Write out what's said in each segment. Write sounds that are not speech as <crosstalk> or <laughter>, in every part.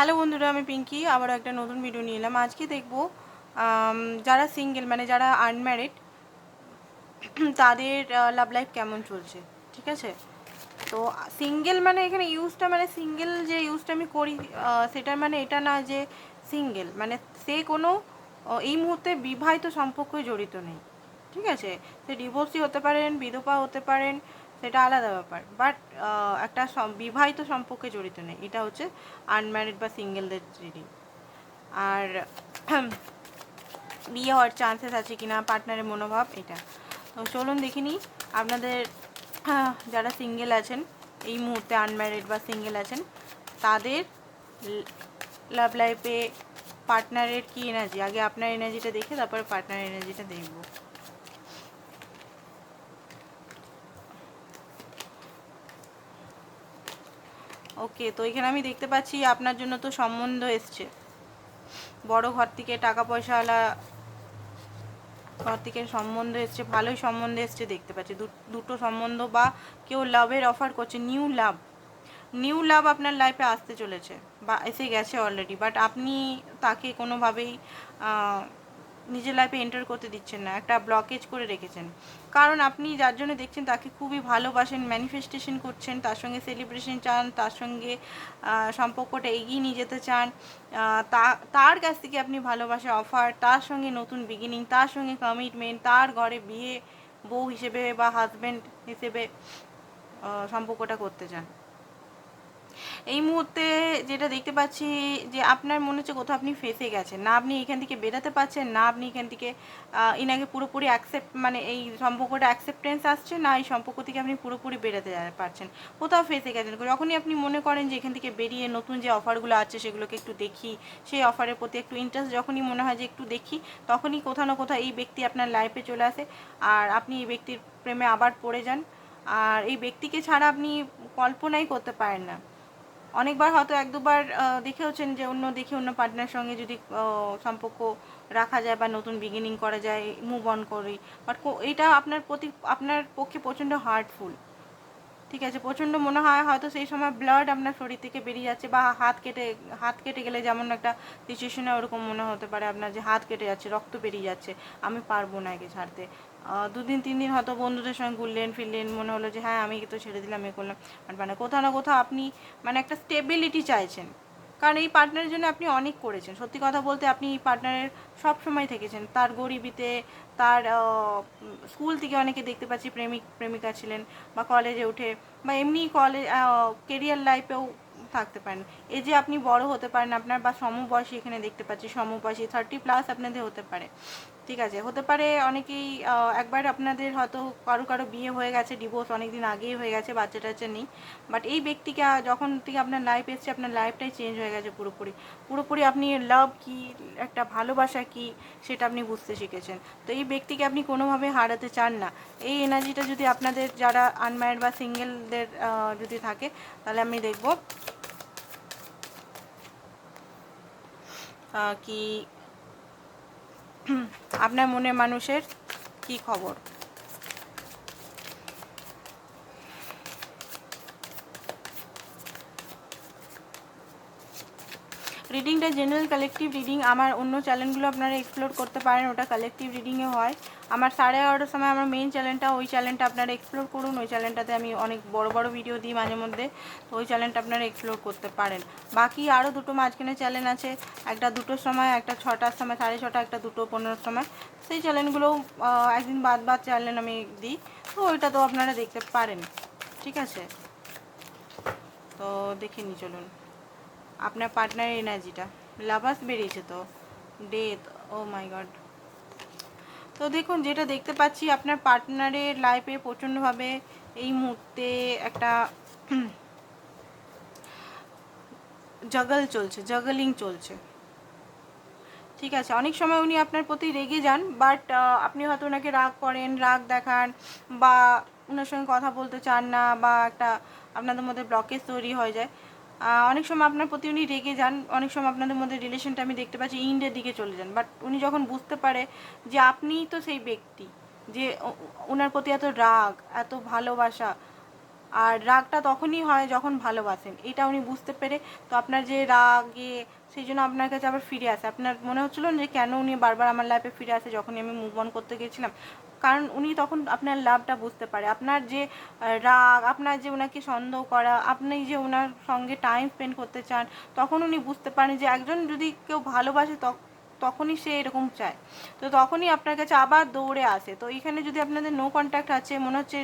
Hello বন্ধুরা, আমি পিঙ্কি। আবার একটা নতুন ভিডিও নিয়ে এলাম। আজকে দেখব যারা সিঙ্গেল মানে যারা আনম্যারিড তাদের লাভ লাইফ কেমন চলছে, ঠিক আছে? তো সিঙ্গেল মানে এখানে ইউজটা মানে সিঙ্গেল যে ইউজটা আমি করি সেটার মানে এটা না যে সিঙ্গেল মানে সে কোনো এই মুহূর্তে বিবাহিত সম্পর্কে জড়িত নেই, ঠিক আছে? সে ডিভোর্সি হতে পারেন, বিধবা হতে পারেন সেটা আলাদা ব্যাপার। বাট একটা বিবাহিত সম্পর্কে জড়িত নেই। এটা হচ্ছে আনম্যারিড বা সিঙ্গেলদের রিডিং আর বিয়ে হওয়ার চান্সেস আছে কি না পার্টনারের মনোভাব, এটা। তো চলুন দেখে নিই। আপনাদের যারা সিঙ্গেল আছেন, এই মুহূর্তে আনম্যারিড বা সিঙ্গেল আছেন, তাদের লাভ লাইফে পার্টনারের কি এনার্জি আগে আপনার এনার্জিটা দেখে, তারপরে পার্টনার এনার্জিটা দেখব। ওকে, তো এখানে আমি দেখতে পাচ্ছি আপনার জন্য তো সম্বন্ধ এসছে। বড় ঘর থেকে টাকা পয়সাওয়ালা ঘর থেকে সম্বন্ধ এসছে, ভালোই সম্বন্ধ এসছে দেখতে পাচ্ছি। দুটো সম্বন্ধ বা কেউ লাভের অফার করছে নিউ লাভ নিউ লাভ আপনার লাইফে আসতে চলেছে বা এসে গেছে অলরেডি বাট আপনি তাকে কোনোভাবেই নিজের লাইফে এন্টার করতে দিচ্ছেন না, একটা ব্লকেজ করে রেখেছেন। কারণ আপনি যার জন্য দেখছেন তাকে খুবই ভালোবাসেন ম্যানিফেস্টেশন করছেন, তার সঙ্গে সেলিব্রেশন চান, তার সঙ্গে সম্পর্কটা এগিয়ে নিয়ে যেতে চান তার কাছ থেকে আপনি ভালোবাসা অফার তার সঙ্গে নতুন বিগিনিং তার সঙ্গে কমিটমেন্ট তার ঘরে বিয়ে, বউ হিসেবে বা হাজব্যান্ড হিসেবে সম্পর্কটা করতে চান। এই মুহূর্তে যেটা দেখতে পাচ্ছি যে আপনার মনে হচ্ছে কোথাও আপনি ফেসে গেছেন। না আপনি এখান থেকে বেরোতে পারছেন, না আপনি এখান থেকে ইনাকে পুরোপুরি অ্যাকসেপ্ট মানে এই সম্পর্কটা অ্যাকসেপ্টেন্স আসছে, না এই সম্পর্ক থেকে আপনি পুরোপুরি বেরোতে পারছেন। কোথাও ফেসে গেছেন। যখনই আপনি মনে করেন যে এখান থেকে বেরিয়ে নতুন যে অফারগুলো আছে সেগুলোকে একটু দেখি, সেই অফারের প্রতি একটু ইন্টারেস্ট যখনই মনে হয় যে একটু দেখি, তখনই কোথাও না কোথাও এই ব্যক্তি আপনার লাইফে চলে আসে। আর আপনি এই ব্যক্তির প্রেমে আবার পড়ে যান। আর এই ব্যক্তিকে ছাড়া আপনি কল্পনাই করতে পারেন না। অনেকবার হয়তো এক দুবার দেখেওছেন যে অন্য দেখে অন্য পার্টনার সঙ্গে যদি সম্পর্ক রাখা যায় বা নতুন বিগিনিং করা যায় মুভ অন করি। বাট এটা আপনার প্রতি, আপনার পক্ষে প্রচণ্ড হার্টফুল ঠিক আছে, প্রচণ্ড মনে হয় হয়তো সেই সময় ব্লাড আপনার শরীর থেকে বেরিয়ে যাচ্ছে বা হাত কেটে হাত কেটে গেলে যেমন একটা সিচুয়েশনে ওরকম মনে হতে পারে আপনার যে হাত কেটে যাচ্ছে, রক্ত বেরিয়ে যাচ্ছে, আমি পারব না একে ছাড়তে। দুদিন, তিন দিন হয়তো বন্ধুদের সঙ্গে ঘুরলেন, ফিরলেন, মনে হলো যে হ্যাঁ আমি তো ছেড়ে দিলাম, এ করলাম। মানে কোথাও না কোথাও আপনি মানে একটা স্টেবিলিটি চাইছেন। কারণ এই পার্টনারের জন্য আপনি অনেক করেছেন। সত্যি কথা বলতে আপনি এই পার্টনারের সব সময় থেকেছেন। তার গরিবিতে, তার স্কুল থেকে অনেকে দেখতে পাচ্ছি প্রেমিক, প্রেমিকা ছিলেন বা কলেজে উঠে বা এমনি কলেজ কেরিয়ার লাইফেও থাকতে পারেন। এই যে আপনি বড় হতে পারেন আপনার বা সমবয়সী এখানে দেখতে পাচ্ছি, সমবয়সী থার্টি প্লাস আপনাদের হতে পারে। ঠিক আছে? হতে পারে অনেকেই একবার আপনাদের হয়তো কারও কারও বিয়ে হয়ে গেছে ডিভোর্স অনেক দিন আগেই হয়ে গেছে বাচ্চা টাচ্চা নেই বাট এই ব্যক্তিকে যখন থেকে আপনার লাইফ এসছে, আপনার লাইফটাই চেঞ্জ হয়ে গেছে পুরোপুরি। পুরোপুরি আপনি লাভ কি, একটা ভালোবাসা কি, সেটা আপনি বুঝতে শিখেছেন। তো এই ব্যক্তিকে আপনি কোনোভাবে হারাতে চান না। এই এনার্জিটা যদি আপনাদের যারা আনম্যারিড বা সিঙ্গেলদের যদি থাকে, তাহলে আমি দেখব কি <clears throat> আপনার মনে মানুষের কি খবর? রিডিংটা জেনারেল কালেকটিভ রিডিং আমার অন্য চ্যানেলগুলো আপনারা এক্সপ্লোর করতে পারেন, ওটা কালেকটিভ রিডিংয়ে হয়। আমার সাড়ে এগারোটার সময় আমার মেইন চ্যানেলটা ওই চ্যানেলটা আপনারা এক্সপ্লোর করুন। ওই চ্যানেলটাতে আমি অনেক বড় বড় ভিডিও দিই মাঝে মধ্যে। তো ওই চ্যানেলটা আপনারা এক্সপ্লোর করতে পারেন। বাকি আরও দুটো মাঝখানে চ্যানেল আছে। একটা দুটোর সময়, একটা ছটার সময়, সাড়ে ছটা, একটা দুটো পনেরোর সময়। সেই চ্যানেলগুলোও একদিন বাদ বাদ চ্যানেল আমি দিই। তো ওইটা তো আপনারা দেখতে পারেন। ঠিক আছে? তো দেখে নি চলুন। আপনার পার্টনারের এনার্জিটা লাভাস বেরিয়েছে তো। ডেথ ও মাই গড তো দেখুন, যেটা দেখতে পাচ্ছি, আপনার পার্টনারের লাইফে প্রচণ্ডভাবে এই মুহূর্তে একটা জগল চলছে জগলিং চলছে। ঠিক আছে, অনেক সময় উনি আপনার প্রতি রেগে যান বাট আপনি হয়তো ওনাকে রাগ করেন, রাগ দেখান, বা ওনার সঙ্গে কথা বলতে চান না, বা একটা আপনাদের মধ্যে ব্লকেজ তৈরি হয়ে যায়। অনেক সময় আপনার প্রতি উনি রেগে যান, অনেক সময় আপনাদের মধ্যে রিলেশনটা আমি দেখতে পাচ্ছি, ইন্ডের দিকে চলে যান। বাট উনি যখন বুঝতে পারে যে আপনিই তো সেই ব্যক্তি, যে ওনার প্রতি এত রাগ, এত ভালোবাসা, আর রাগটা তখনই হয় যখন ভালোবাসেন। এটা উনি বুঝতে পেরে তো আপনার যে রাগে, সেই জন্য আপনার কাছে আবার ফিরে আসে। আপনার মনে হচ্ছিল যে কেন উনি বারবার আমার লাইফে ফিরে আসে, যখনই আমি মুভ অন করতে গেছিলাম কারণ উনি তখন আপনার লাভটা বুঝতে পারে। আপনার যে রাগ, আপনার যে ওনাকে সন্দেহ করা, আপনি যে ওনার সঙ্গে টাইম স্পেন্ড করতে চান, তখন উনি বুঝতে পারেন যে একজন যদি কেউ ভালোবাসে তখন তখনই সে এরকম চায়। তো তখনই আপনার কাছে আবার দৌড়ে আসে। তো এখানে যদি আপনাদের নো কন্ট্যাক্ট আছে, মনে হচ্ছে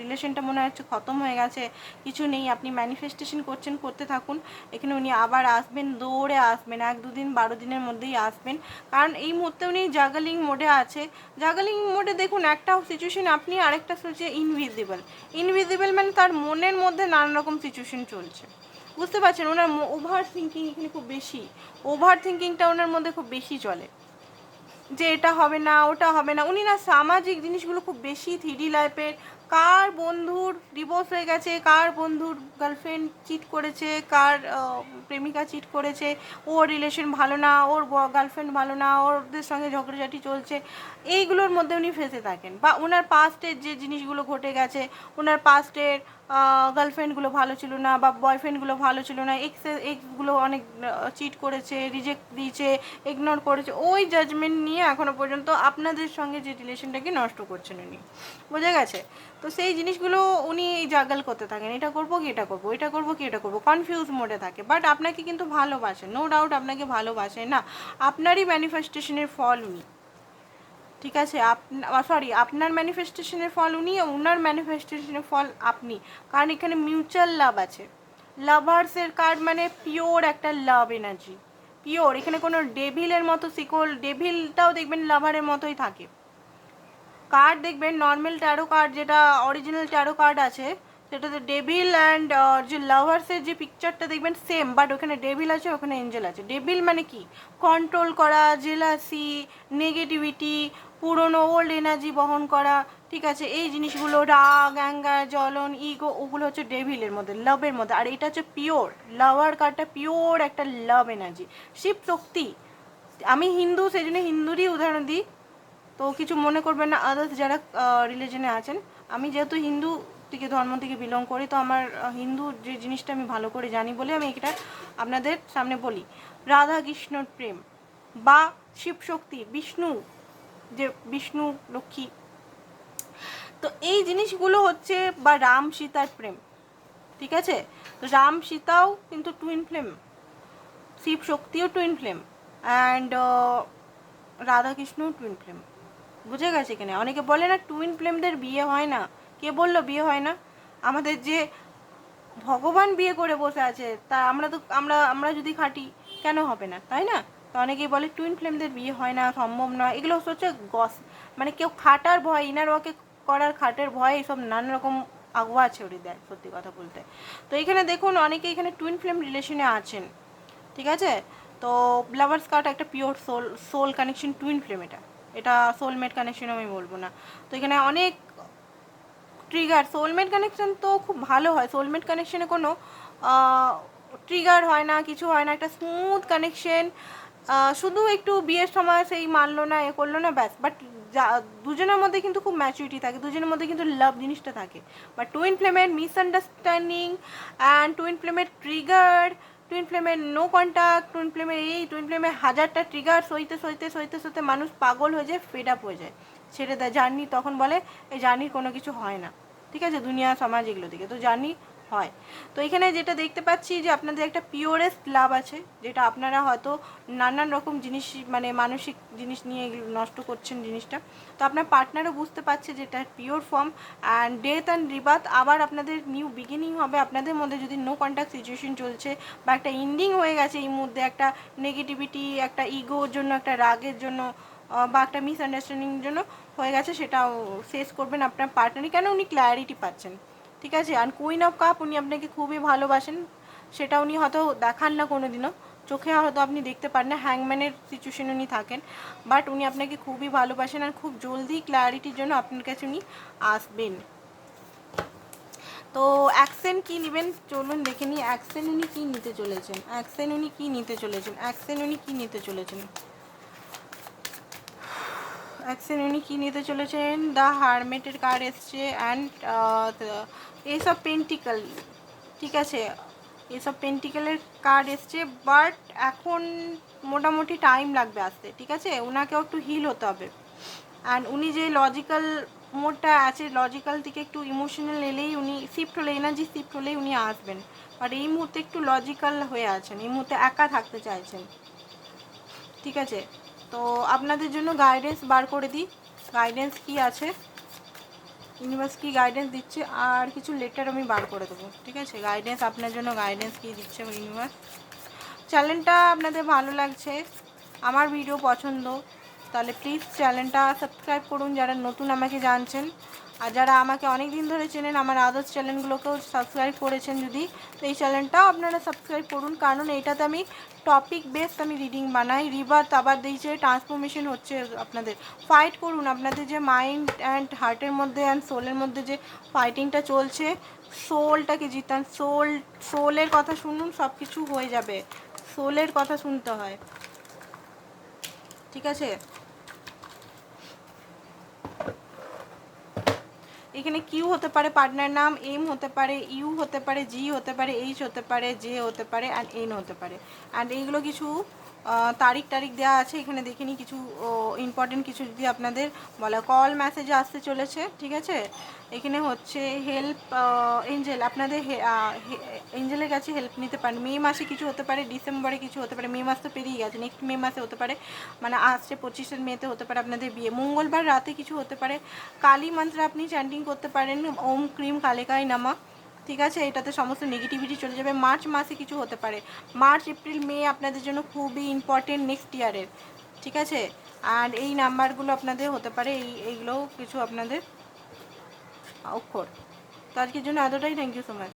রিলেশনটা মনে হচ্ছে খতম হয়ে গেছে, কিছু নেই, আপনি ম্যানিফেস্টেশন করছেন, করতে থাকুন। এখানে উনি আবার আসবেন, দৌড়ে আসবেন, এক দুদিন, বারো দিনের মধ্যেই আসবেন। কারণ এই মুহূর্তে উনি জাগালিং মোডে আছে। জাগালিং মোডে দেখুন, একটা সিচুয়েশন আপনি আরেকটা হচ্ছে ইনভিজিবল ইনভিজিবল মানে তার মনের মধ্যে নানান রকম সিচুয়েশন চলছে। বুঝতে পারছেন, ওনার ওভার থিঙ্কিং এখানে খুব বেশি। ওভার থিঙ্কিংটা ওনার মধ্যে খুব বেশি চলে। যে এটা হবে না, ওটা হবে না। উনি না সামাজিক জিনিসগুলো খুব বেশি থ্রিডি লাইফের কার বন্ধুর ডিভোর্স হয়ে গেছে, কার বন্ধুর গার্লফ্রেন্ড চিট করেছে, কার প্রেমিকা চিট করেছে, ওর রিলেশন ভালো না, ওর গার্লফ্রেন্ড ভালো না ওদের সঙ্গে ঝগড়াঝাটি চলছে, এইগুলোর মধ্যে উনি ফেসে থাকেন। বা ওনার পাস্টের যে জিনিসগুলো ঘটে গেছে, ওনার পাস্টের গার্লফ্রেন্ডগুলো ভালো ছিল না বা বয়ফ্রেন্ডগুলো ভালো ছিল না এক্স এক্সগুলো অনেক চিট করেছে রিজেক্ট দিয়েছে ইগনোর করেছে, ওই জাজমেন্ট নিয়ে এখনও পর্যন্ত আপনাদের সঙ্গে যে রিলেশনটাকে নষ্ট করছেন উনি। বোঝা গেছে? তো সেই জিনিসগুলো উনি জাগাল করতে থাকেন, এটা করব কি, এটা করব এটা করব কি, এটা করব কনফিউজ মোডে থাকে। বাট আপনাকে কিন্তু ভালোবাসে নো ডাউট আপনাকে ভালোবাসে না। আপনারই ম্যানিফেস্টেশনের ফল উনি। ঠিক আছে সরি আপনার ম্যানিফেস্টেশনের ফল উনি ওনার ম্যানিফেস্টেশনের ফল আপনি। কারণ এখানে মিউচুয়াল লাভ আছে। লাভার্সের কার্ড মানে পিওর একটা লাভ এনার্জি পিওর এখানে কোনো ডেভিলের মতো সিকোল ডেভিলটাও দেখবেন লাভারের মতোই থাকে। কার্ড দেখবেন নর্মাল ট্যারো কার্ড যেটা অরিজিনাল ট্যারো কার্ড আছে, সেটাতে ডেভিল অ্যান্ড যে লাভার্সের যে পিকচারটা দেখবেন সেম বাট ওখানে ডেভিল আছে, ওখানে এঞ্জেল আছে। ডেভিল মানে কি? কন্ট্রোল করা জেলাসি নেগেটিভিটি পুরনো ওল্ড এনার্জি বহন করা, ঠিক আছে? এই জিনিসগুলো রাগ অ্যাঙ্গার জ্বলন ইগো ওগুলো হচ্ছে ডেভিলের মধ্যে লাভের মধ্যে। আর এটা হচ্ছে পিওর লাভার কার্ডটা পিওর একটা লাভ এনার্জি শিব শক্তি। আমি হিন্দু সেই জন্য হিন্দুরই উদাহরণ দিই। তো কিছু মনে করবেন না আদার্স যারা রিলিজনে আছেন, আমি যেহেতু হিন্দু থেকে, ধর্ম থেকে বিলং করি, তো আমার হিন্দু যে জিনিসটা আমি ভালো করে জানি বলে আমি এটা আপনাদের সামনে বলি। রাধা কৃষ্ণর প্রেম বা শিবশক্তি বিষ্ণু যে বিষ্ণু, লক্ষ্মী। তো এই জিনিসগুলো হচ্ছে বা রাম সীতার প্রেম, ঠিক আছে? তো রাম সীতাও কিন্তু টুইন ফ্লেম শিব শক্তিও টুইন ফ্লেম অ্যান্ড রাধাকৃষ্ণও টুইন ফ্লেম বুঝে গেছে এখানে অনেকে বলে না টুইন ফ্লেমদের বিয়ে হয় না। কে বলল বিয়ে হয় না? আমাদের যে ভগবান বিয়ে করে বসে আছে, তা আমরা তো, আমরা আমরা যদি খাটি, কেন হবে না? তাই না? তো অনেকেই বলে টুইন ফ্লেমদের বিয়ে হয় না, সম্ভব নয় এগুলো হচ্ছে গস মানে কেউ খাটার ভয় ইনার ওয়াকে করার খাটের ভয় এইসব নানা রকম আগুয়া ছড়িয়ে দেয় সত্যি কথা বলতে। তো এখানে দেখুন, অনেকে এখানে টুইন ফ্লেম রিলেশনে আছেন। ঠিক আছে? তো লাভার্স কার্ড একটা pure soul soul connection twin flame এটা। এটা সোলমেট কানেকশন আমি বলব না। তো এখানে অনেক ট্রিগার সোলমেট কানেকশন তো খুব ভালো হয়। সোলমেট কানেকশনে কোনো ট্রিগার হয় না, কিছু হয় না। একটা স্মুথ কানেকশন শুধু একটু বিয়ের সময় সেই মানলো না, এ করল না, ব্যাস। বাট দুজনের মধ্যে কিন্তু খুব ম্যাচুরিটি থাকে, দুজনের মধ্যে কিন্তু লাভ জিনিসটা থাকে। বাট টুইন ফ্লেমের মিসআন্ডারস্ট্যান্ডিং অ্যান্ড টুইন ফ্লেমের ট্রিগার টুইন ফ্লেমের নো কন্ট্যাক্ট টুইন ফ্লেমের এই টুইন ফ্লেমের হাজারটা ট্রিগার সইতে সইতে সইতে সইতে মানুষ পাগল হয়ে যায় ফেড আপ হয়ে যায়। ছেড়ে দেয়, জার্নি তখন বলে, এই জার্নির কোনো কিছু হয় না। ঠিক আছে, দুনিয়া, সমাজ এগুলো দিকে। তো জার্নি হয়। তো এখানে যেটা দেখতে পাচ্ছি যে আপনাদের একটা পিওরেস্ট লাভ আছে, যেটা আপনারা হয়তো নানান রকম জিনিস মানে মানসিক জিনিস নিয়ে নষ্ট করছেন জিনিসটা। তো আপনার পার্টনারও বুঝতে পারছে যে এটা pure form and death and rebirth আবার আপনাদের নিউ বিগিনিং হবে। আপনাদের মধ্যে যদি নো কন্ট্যাক্ট সিচুয়েশন চলছে বা একটা ইন্ডিং হয়ে গেছে এই মধ্যে একটা নেগেটিভিটি একটা ইগোর জন্য, একটা রাগের জন্য বা একটা মিসআন্ডারস্ট্যান্ডিংয়ের জন্য হয়ে গেছে, সেটাও শেষ করবেন আপনার পার্টনারই কেন উনি ক্ল্যারিটি পাচ্ছেন? ঠিক আছে? আর কুইন অফ কাপ উনি আপনাকে খুবই ভালোবাসেন। সেটা উনি হয়তো দেখান না কোনো দিনও চোখে হয়তো আপনি দেখতে পারেন না হ্যাংম্যানের সিচুয়েশন উনি থাকেন। বাট উনি আপনাকে খুবই ভালোবাসেন আর খুব জলদি ক্ল্যারিটির জন্য আপনার কাছে উনি আসবেন। তো অ্যাকসেন কি নেবেন? চলুন দেখে নিই। অ্যাকসেন উনি কী নিতে চলেছেন? অ্যাকসেন উনি কী নিতে চলেছেন? অ্যাকসেন উনি কী নিতে চলেছেন? অ্যাকশন উনি কী নিতে চলেছেন? দ্য হারমেটের কার্ড এসছে অ্যান্ড এইসব পেন্টিক্যাল ঠিক আছে? এসব পেন্টিক্যালের কার্ড এসছে বাট এখন মোটামুটি টাইম লাগবে আসতে, ঠিক আছে? ওনাকেও একটু হিল হতে হবে। অ্যান্ড উনি যে লজিক্যাল মোডটা আছে লজিক্যাল থেকে একটু ইমোশনাল এলেই উনি শিফট হলে এনার্জি শিফট হলেই উনি আসবেন। বাট এই মুহূর্তে একটু লজিক্যাল হয়ে আছেন, এই মুহূর্তে একা থাকতে চাইছেন। ঠিক আছে? তো আপনাদের জন্য গাইডেন্স বার করে দিই। গাইডেন্স কি আছে? ইউনিভার্স কি গাইডেন্স দিচ্ছে, আর কিছু লেটার আমি বার করে দেবো, ঠিক আছে? গাইডেন্স আপনার জন্য গাইডেন্স কি দিচ্ছে ইউনিভার্স চ্যানেলটা আপনাদের ভালো লাগছে, আমার ভিডিও পছন্দ, তাহলে প্লিজ চ্যানেলটা সাবস্ক্রাইব করুন, যারা নতুন আমাকে জানছেন। আর যারা আমাকে অনেক দিন ধরে চেনেন, আমার আদার্স চ্যানেলগুলোকেও সাবস্ক্রাইব করেছেন যদি, তো এই চ্যানেলটাও আপনারা সাবস্ক্রাইব করুন। কারণ এইটাতে আমি টপিক বেসড আমি রিডিং বানাই। রিবার্থ আবার দিয়েছে ট্রান্সফরমেশন হচ্ছে আপনাদের। ফাইট করুন। আপনাদের যে মাইন্ড অ্যান্ড হার্টের মধ্যে অ্যান্ড সোলের মধ্যে যে ফাইটিংটা চলছে সোলটাকে জিতান। সোল সোলের কথা শুনুন সব কিছু হয়ে যাবে। সোলের কথা শুনতে হয়। ঠিক আছে? এখানে কিউ হতে পারে পার্টনার নাম এম হতে পারে ইউ হতে পারে জি হতে পারে এইচ হতে পারে জে হতে পারে অ্যান্ড এন হতে পারে। অ্যান্ড এইগুলো কিছু তারিখ টারিখ দেওয়া আছে, এখানে দেখে নিই কিছু ইম্পর্টেন্ট কিছু যদি আপনাদের বলা কল মেসেজ আসতে চলেছে, ঠিক আছে? এখানে হচ্ছে হেল্প এঞ্জেল আপনাদের এঞ্জেলের কাছে হেল্প নিতে পারেন। মে মাসে কিছু হতে পারে, ডিসেম্বরে কিছু হতে পারে, মে মাস তো পেরিয়ে গেছে নেক্সট মে মাসে হতে পারে মানে আসছে পঁচিশের মেতে হতে পারে আপনাদের বিয়ে। মঙ্গলবার রাতে কিছু হতে পারে, কালী মন্ত্রে আপনি চ্যান্টিং করতে পারেন, ওম ক্রিম কালেকাই নামা। ঠিক আছে? এটাতে সমস্ত নেগেটিভিটি চলে যাবে। মার্চ মাসে কিছু হতে পারে। মার্চ, এপ্রিল, মে আপনাদের জন্য খুবই ইম্পর্টেন্ট নেক্সট ইয়ারের ঠিক আছে? আর এই নাম্বারগুলো আপনাদের হতে পারে। এই, এইগুলোও কিছু আপনাদের অক্ষর। তো আজকের জন্য এতটাই। Thank you so much